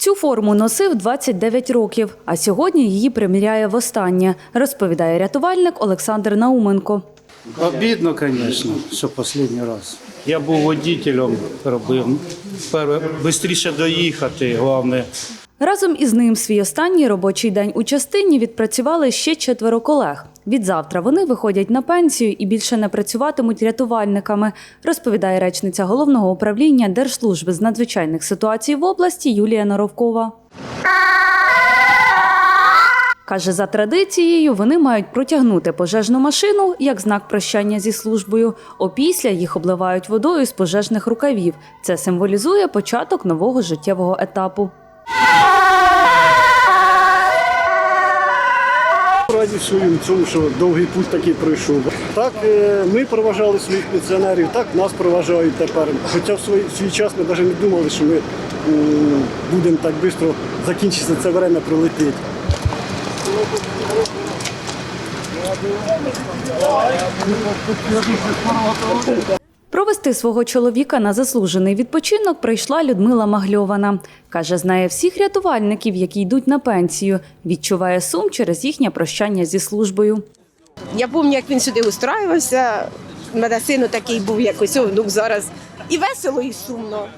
Цю форму носив 29 років, а сьогодні її приміряє востаннє, розповідає рятувальник Олександр Науменко. Обідно, звісно, що останній раз. Я був водителем, робив. Швидше доїхати, головне. Разом із ним свій останній робочий день у частині відпрацювали ще четверо колег. Відзавтра вони виходять на пенсію і більше не працюватимуть рятувальниками, розповідає речниця головного управління Держслужби з надзвичайних ситуацій в області Юлія Наровкова. Каже, за традицією вони мають протягнути пожежну машину як знак прощання зі службою. Опісля їх обливають водою з пожежних рукавів. Це символізує початок нового життєвого етапу. Раді своїм цьому, що довгий путь такий пройшов. Так е, ми проважали своїх пенсіонерів, так нас проважають тепер. Хоча в свій, свій час ми навіть не думали, що ми будемо так швидко закінчиться це время пролетить. Провести свого чоловіка на заслужений відпочинок прийшла Людмила Магльована. Каже, знає всіх рятувальників, які йдуть на пенсію. Відчуває сум через їхнє прощання зі службою. Я пам'ятаю, як він сюди устроювався. У мене сину такий був якось онук зараз. І весело, і сумно.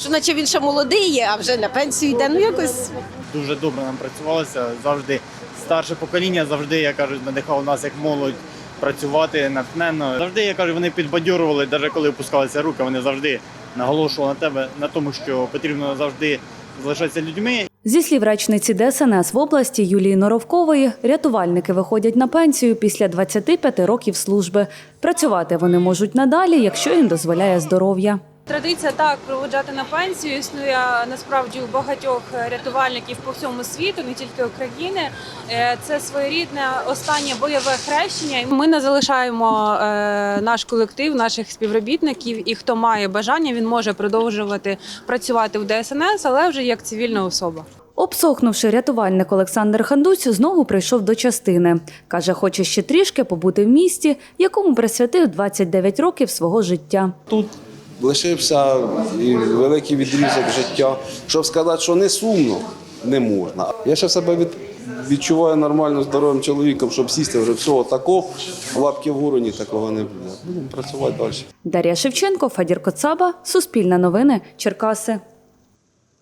Що наче він ще молодий є, а вже на пенсію йде. Ну якось дуже добре нам працювалося. Завжди старше покоління, завжди, я кажу, надихав нас як молодь працювати натхненно. Завжди, я кажу, вони підбадьорували, навіть коли опускалися руки, вони завжди наголошували на тебе на тому, що потрібно завжди залишатися людьми Зі слів речниці ДСНС в області Юлії Норовкової, рятувальники виходять на пенсію після 25 років служби. Працювати вони можуть надалі, якщо їм дозволяє здоров'я. Традиція так проводжати на пенсію існує насправді у багатьох рятувальників по всьому світу, не тільки України. Е, Це своєрідне останнє бойове хрещення. Ми не залишаємо е, наш колектив, наших співробітників, і хто має бажання, він може продовжувати працювати в ДСНС, але вже як цивільна особа. Обсохнувши, рятувальник Олександр Хандусь знову прийшов до частини. Каже, хоче ще трішки побути в місті, якому присвятив 29 років свого життя. Тут лишився і великий відрізок життя. Щоб сказати, що не сумно, не можна. Я ще себе від, відчуваю нормально здоровим чоловіком, щоб сісти вже всього такого, лапки вгору ні такого не буде. Будемо працювати далі. Дар'я Шевченко, Фадір Коцаба, Суспільне новини, Черкаси.